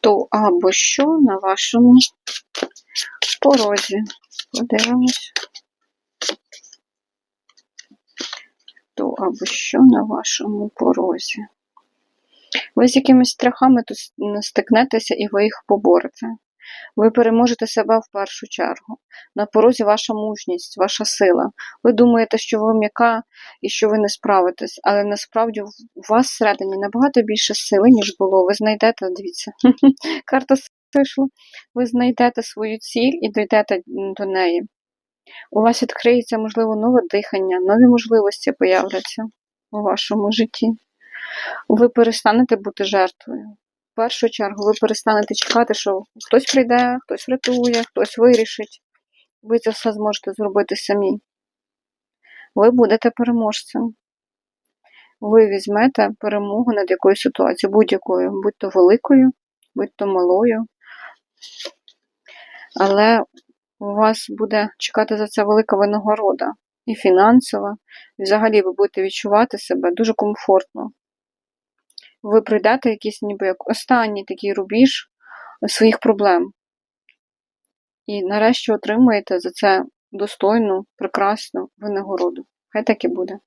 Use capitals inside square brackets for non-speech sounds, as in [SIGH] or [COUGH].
хто або що на вашому порозі. Подивимось. Хто або що на вашому порозі. Ви з якимись страхами тут стикнетеся і ви їх поборете. Ви переможете себе в першу чергу. На порозі ваша мужність, ваша сила. Ви думаєте, що ви м'яка і що ви не справитесь, але насправді у вас всередині набагато більше сили, ніж було. Ви знайдете, дивіться, [LAUGHS] карта вийшла, ви знайдете свою ціль і дійдете до неї. У вас відкриється, можливо, нове дихання, нові можливості появляться у вашому житті. Ви перестанете бути жертвою. Першу чергу ви перестанете чекати, що хтось прийде, хтось врятує, хтось вирішить. Ви це все зможете зробити самі. Ви будете переможцем. Ви візьмете перемогу над якоюсь ситуацією, будь-якою, будь то великою, будь то малою. Але у вас буде чекати за це велика винагорода і фінансова. І взагалі ви будете відчувати себе дуже комфортно. Ви прийдете якийсь ніби як останній такий рубіж своїх проблем. І нарешті отримаєте за це достойну, прекрасну винагороду. Хай так і буде.